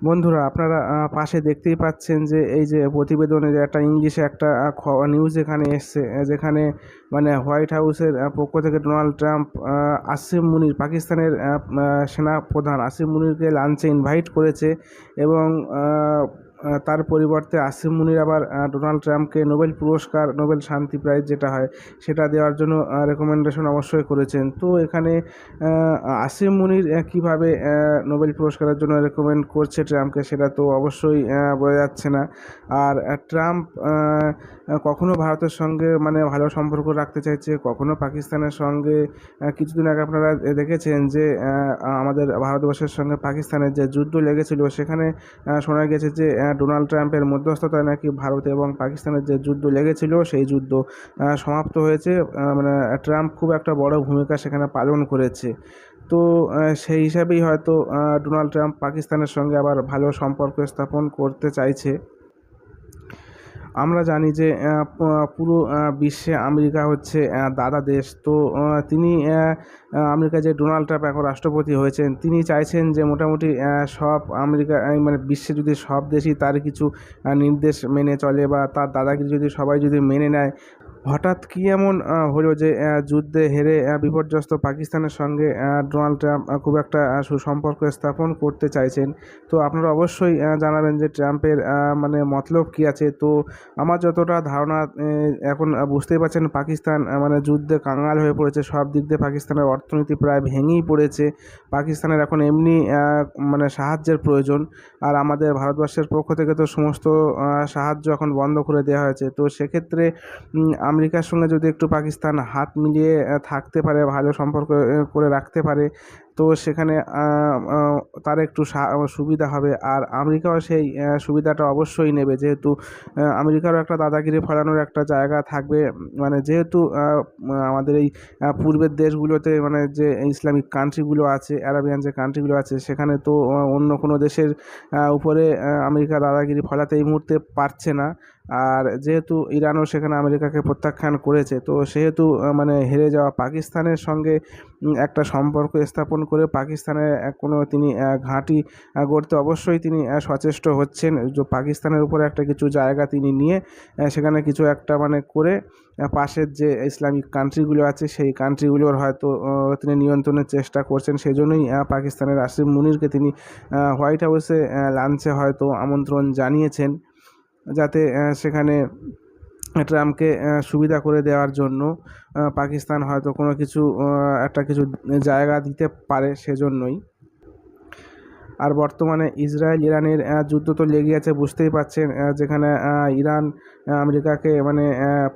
বন্ধুরা, আপনারা পাশে দেখতেই পাচ্ছেন যে এই যে প্রতিবেদনে যে একটা ইংলিশে একটা নিউজ এখানে এসছে যেখানে মানে হোয়াইট হাউসের পক্ষ থেকে ডোনাল্ড ট্রাম্প আসিম মুনির পাকিস্তানের সেনা প্রধান আসিম মুনিরকে লাঞ্চে ইনভাইট করেছে এবং তার পরিবর্তে আসিম মুনির আবার ডোনাল্ড ট্রাম্পকে নোবেল পুরস্কার, নোবেল শান্তি প্রাইজ যেটা হয়, সেটা দেওয়ার জন্য রেকমেন্ডেশন অবশ্যই করেছেন। তো এখানে আসিম মুনির কীভাবে নোবেল পুরস্কারের জন্য রেকমেন্ড করছে ট্রাম্পকে সেটা তো অবশ্যই বোঝা যাচ্ছে না। আর ট্রাম্প কখনো ভারতের সঙ্গে মানে ভালো সম্পর্ক রাখতে চাইছে, কখনো পাকিস্তানের সঙ্গে কিছুদিন আগে আপনারা দেখেছেন যে আমাদের ভারতবর্ষের সঙ্গে পাকিস্তানের যে যুদ্ধ লেগেছিল, সেখানে শোনা গেছে যে ডোনাল্ড ট্রাম্পের মধ্যস্থতায় নাকি ভারত এবং পাকিস্তানের যে যুদ্ধ লেগেছিল, সেই যুদ্ধ সমাপ্ত হয়েছে। মানে ট্রাম্প খুব একটা বড় ভূমিকা সেখানে পালন করেছে। তো সেই হিসাবেই হয়তো ডোনাল্ড ট্রাম্প পাকিস্তানের সঙ্গে আবার ভালো সম্পর্ক স্থাপন করতে চাইছে। আমরা জানি যে পুরো বিশ্বে আমেরিকা হচ্ছে দাদা দেশ। তো তিনি আমেরিকা যে ডোনাল্ড ট্রাম্প এখন রাষ্ট্রপতি হয়েছেন, তিনি চাইছেন যে মোটামুটি সব আমেরিকা মানে বিশ্বে যদি সব দেশই তার কিছু নির্দেশ মেনে চলে বা তার দাদাকে যদি সবাই যদি মেনে নেয় হঠাৎ কী এমন হলো যে যুদ্ধে হেরে বিপর্যস্ত পাকিস্তানের সঙ্গে ডোনাল্ড ট্রাম্প খুব একটা সুসম্পর্ক স্থাপন করতে চাইছেন? তো আপনারা অবশ্যই জানাবেন যে ট্রাম্পের মানে মতলব কী আছে। তো আমার যতটা ধারণা এখন বুঝতেই পারছেন, পাকিস্তান মানে যুদ্ধে কাঙাল হয়ে পড়েছে। সব দিক দিয়ে পাকিস্তানের অর্থনীতি প্রায় ভেঙেই পড়েছে। পাকিস্তানের এখন এমনি মানে সাহায্যের প্রয়োজন। আর আমাদের ভারতবর্ষের পক্ষ থেকে তো সমস্ত সাহায্য এখন বন্ধ করে দেওয়া হয়েছে। তো সেক্ষেত্রে আমেরিকার সঙ্গে যদি একটু পাকিস্তান হাত মিলিয়ে থাকতে পারে ভালো সম্পর্ক করে রাখতে পারে তো সেখানে তার একটু সুবিধা হবে। আর আমেরিকাও সেই সুবিধাটা অবশ্যই নেবে। যেহেতু আমেরিকারও একটা দাদাগিরি ফলানোর একটা জায়গা থাকবে। মানে যেহেতু আমাদের এই পূর্বের দেশগুলোতে মানে যে ইসলামিক কান্ট্রিগুলো আছে, অ্যারাবিয়ান যে কান্ট্রিগুলো আছে, সেখানে তো অন্য কোনো দেশের উপরে আমেরিকা দাদাগিরি ফলাতে এই মুহূর্তে পারছে না। আর যেহেতু ইরানও সেখানে আমেরিকাকে প্রত্যাখ্যান করেছে, তো সেহেতু মানে হেরে যাওয়া পাকিস্তানের সঙ্গে একটা সম্পর্ক স্থাপন করে পাকিস্তানের কোনো তিনি ঘাঁটি গড়তে অবশ্যই তিনি সচেষ্ট হচ্ছেন। যে, পাকিস্তানের উপরে একটা কিছু জায়গা তিনি নিয়ে সেখানে কিছু একটা মানে করে পাশের যে ইসলামিক কান্ট্রিগুলো আছে, সেই কান্ট্রিগুলোর হয়তো তিনি নিয়ন্ত্রণের চেষ্টা করছেন। সেই জন্যই পাকিস্তানের আসিম মুনিরকে তিনি হোয়াইট হাউসে লাঞ্চে হয়তো আমন্ত্রণ জানিয়েছেন। যাতে সেখানে ট্রাম্পকে সুবিধা করে দেওয়ার জন্য পাকিস্তান হয়তো কোনো কিছু একটা কিছু জায়গা দিতে পারে সেজন্যই। আর বর্তমানে ইসরায়েল ইরানের যুদ্ধ তো লেগে আছে, বুঝতেই পারছেন যেখানে ইরান আমেরিকাকে মানে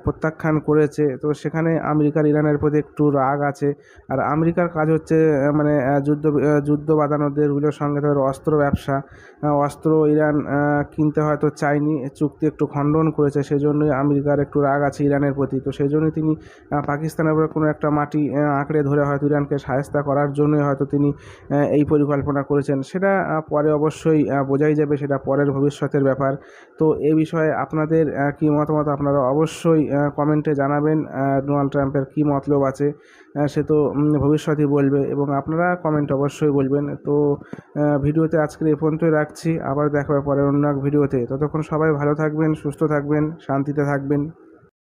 প্রত্যাখ্যান করেছে। তো সেখানে আমেরিকার ইরানের প্রতি একটু রাগ আছে। আর আমেরিকার কাজ হচ্ছে মানে যুদ্ধ যুদ্ধ বাঁধানো দেশগুলোর সঙ্গে তাদের অস্ত্র ব্যবসা। অস্ত্র ইরান কিনতে হয়তো চায়নি, চুক্তি একটু খণ্ডন করেছে সেই জন্যই আমেরিকার একটু রাগ আছে ইরানের প্রতি। তো সেই জন্যই তিনি পাকিস্তানের উপরে কোনো একটা মাটি আঁকড়ে ধরে হয়তো ইরানকে সায়স্তা করার জন্যই হয়তো তিনি এই পরিকল্পনা করেছেন। সেটা পরে অবশ্যই বোঝাই যাবে সেটা পরের ভবিষ্যতের ব্যাপার। তো এ বিষয়ে আপনাদের কী মতামত আপনারা অবশ্যই কমেন্টে জানাবেন ডোনাল্ড ট্রাম্পের কী মতলব আছে সে তো ভবিষ্যতই বলবে এবং আপনারা কমেন্ট অবশ্যই বলবেন। তো ভিডিওতে আজকের এই পর্যন্তই রাখছি। আবার দেখা পরের অন্য এক ভিডিওতে। ততক্ষণ সবাই ভালো থাকবেন, সুস্থ থাকবেন, শান্তিতে থাকবেন।